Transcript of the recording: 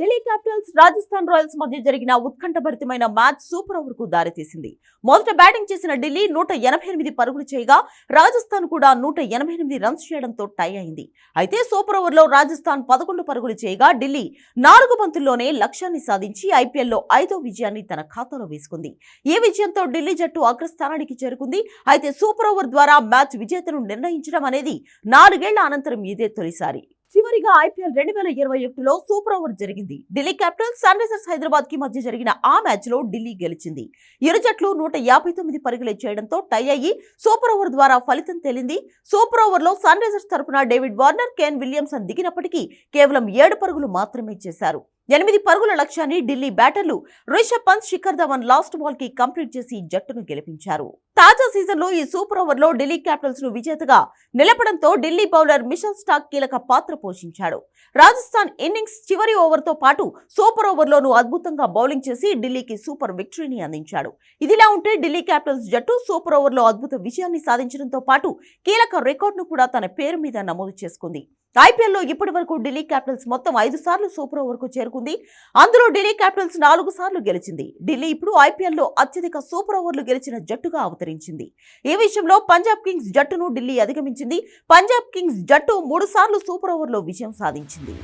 Delhi Capitals Rajasthan Royals మధ్య జరిగిన ఉత్కంఠభరితమైన match super ఓవర్కు దారితీసింది. మొదట బ్యాటింగ్ చేసిన ఢిల్లీ నూట ఎనభై ఎనిమిది పరుగులు చేయగా రాజస్థాన్ కూడా నూట ఎనభై ఎనిమిది రన్స్ చేయడంతో టై అయింది. అయితే సూపర్ ఓవర్లో రాజస్థాన్ పదకొండు పరుగులు చేయగా ఢిల్లీ నాలుగు బంతుల్లోనే లక్ష్యాన్ని సాధించి ఐపీఎల్లో ఐదో విజయాన్ని తన ఖాతాలో వేసుకుంది. ఈ విజయంతో ఢిల్లీ జట్టు అగ్రస్థానానికి చేరుకుంది. అయితే సూపర్ ఓవర్ ద్వారా మ్యాచ్ విజేతను నిర్ణయించడం అనేది నాలుగేళ్ళ అనంతరం ఇదే తొలిసారి. చివరిగా ఐపీఎల్ రెండు వేల ఇరవై ఒకటిలో సూపర్ ఓవర్ జరిగింది. ఢిల్లీ క్యాపిటల్స్ సన్ రైజర్స్ హైదరాబాద్కి మధ్య జరిగిన ఆ మ్యాచ్లో ఢిల్లీ గెలిచింది. ఇరు జట్లు నూట యాభై తొమ్మిది పరుగులే చేయడంతో టై అయ్యి సూపర్ ఓవర్ ద్వారా ఫలితం తేలింది. సూపర్ ఓవర్లో సన్ రైజర్స్ తరపున డేవిడ్ వార్నర్ కేన్ విలియమ్సన్ దిగినప్పటికీ కేవలం ఏడు పరుగులు మాత్రమే చేశారు. ఎనిమిది పరుగుల లక్ష్యాన్ని ఢిల్లీ బ్యాటర్లు రిషబ్ పంత్ శిఖర్ ధవన్ లాస్ట్ బాల్కి కంప్లీట్ చేసి జట్టును గెలిపించారు. తాజా సీజన్లో ఈ సూపర్ ఓవర్లో ఢిల్లీ క్యాపిటల్స్ను విజేతగా నిలపడంతో ఢిల్లీ బౌలర్ మిషన్ స్టాక్ కీలక పాత్ర పోషించాడు. రాజస్థాన్ ఇన్నింగ్స్ చివరి ఓవర్తో పాటు సూపర్ ఓవర్ లోనూ అద్భుతంగా బౌలింగ్ చేసి ఢిల్లీకి సూపర్ విక్టరీని అందించాడు. ఇదిలా ఉంటే ఢిల్లీ క్యాపిటల్స్ జట్టు సూపర్ ఓవర్లో అద్భుత విజయాన్ని సాధించడంతో పాటు కీలక రికార్డును కూడా తన పేరు మీద నమోదు చేసుకుంది. ఐపీఎల్లో ఇప్పటి వరకు ఢిల్లీ క్యాపిటల్స్ మొత్తం ఐదు సార్లు సూపర్ ఓవర్కు చేరుకుంది. అందులో ఢిల్లీ క్యాపిటల్స్ నాలుగు సార్లు గెలిచింది. ఢిల్లీ ఇప్పుడు ఐపీఎల్లో అత్యధిక సూపర్ ఓవర్లు గెలిచిన జట్టుగా అవతరించింది. ఈ విషయంలో పంజాబ్ కింగ్స్ జట్టును ఢిల్లీ అధిగమించింది. పంజాబ్ కింగ్స్ జట్టు మూడు సార్లు సూపర్ ఓవర్లో విజయం సాధించింది.